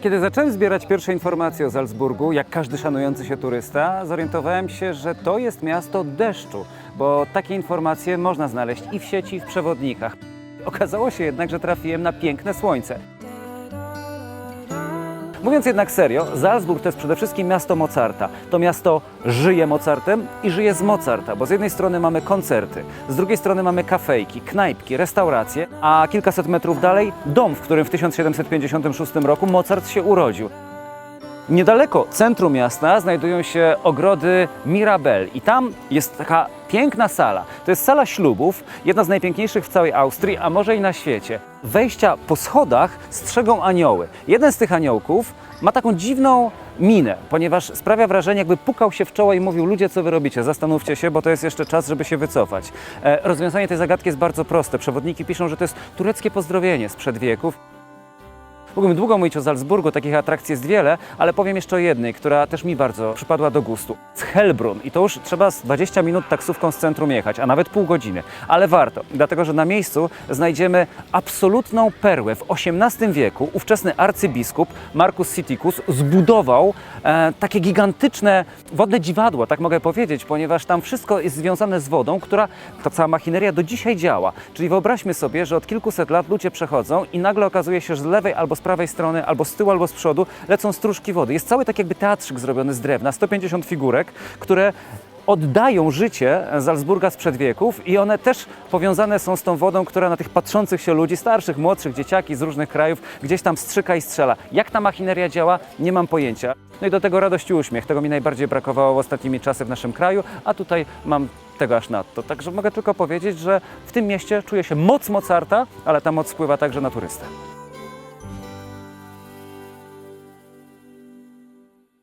Kiedy zacząłem zbierać pierwsze informacje o Salzburgu, jak każdy szanujący się turysta, zorientowałem się, że to jest miasto deszczu, bo takie informacje można znaleźć i w sieci, i w przewodnikach. Okazało się jednak, że trafiłem na piękne słońce. Mówiąc jednak serio, Salzburg to jest przede wszystkim miasto Mozarta. To miasto żyje Mozartem i żyje z Mozarta, bo z jednej strony mamy koncerty, z drugiej strony mamy kafejki, knajpki, restauracje, a kilkaset metrów dalej dom, w którym w 1756 roku Mozart się urodził. Niedaleko centrum miasta znajdują się ogrody Mirabel i tam jest taka piękna sala. To jest sala ślubów, jedna z najpiękniejszych w całej Austrii, a może i na świecie. Wejścia po schodach strzegą anioły. Jeden z tych aniołków ma taką dziwną minę, ponieważ sprawia wrażenie, jakby pukał się w czoło i mówił: Ludzie, co wy robicie? Zastanówcie się, bo to jest jeszcze czas, żeby się wycofać. E, rozwiązanie tej zagadki jest bardzo proste. Przewodniki piszą, że to jest tureckie pozdrowienie sprzed wieków. Mógłbym długo mówić o Salzburgu, takich atrakcji jest wiele, ale powiem jeszcze o jednej, która też mi bardzo przypadła do gustu. Z Hellbrunn i to już trzeba z 20 minut taksówką z centrum jechać, a nawet pół godziny. Ale warto, dlatego że na miejscu znajdziemy absolutną perłę. W XVIII wieku ówczesny arcybiskup Marcus Siticus zbudował e, takie gigantyczne wodne dziwadło, tak mogę powiedzieć, ponieważ tam wszystko jest związane z wodą, która, ta cała machineria do dzisiaj działa. Czyli wyobraźmy sobie, że od kilkuset lat ludzie przechodzą i nagle okazuje się, że z lewej albo z prawej strony, albo z tyłu, albo z przodu lecą stróżki wody. Jest cały tak jakby teatrzyk zrobiony z drewna, 150 figurek, które oddają życie Salzburga sprzed wieków i one też powiązane są z tą wodą, która na tych patrzących się ludzi, starszych, młodszych, dzieciaki z różnych krajów, gdzieś tam strzyka i strzela. Jak ta machineria działa, nie mam pojęcia. No i do tego radość i uśmiech. Tego mi najbardziej brakowało w ostatnimi czasy w naszym kraju, a tutaj mam tego aż nadto. Także mogę tylko powiedzieć, że w tym mieście czuję się moc Mozarta, ale ta moc wpływa także na turystę.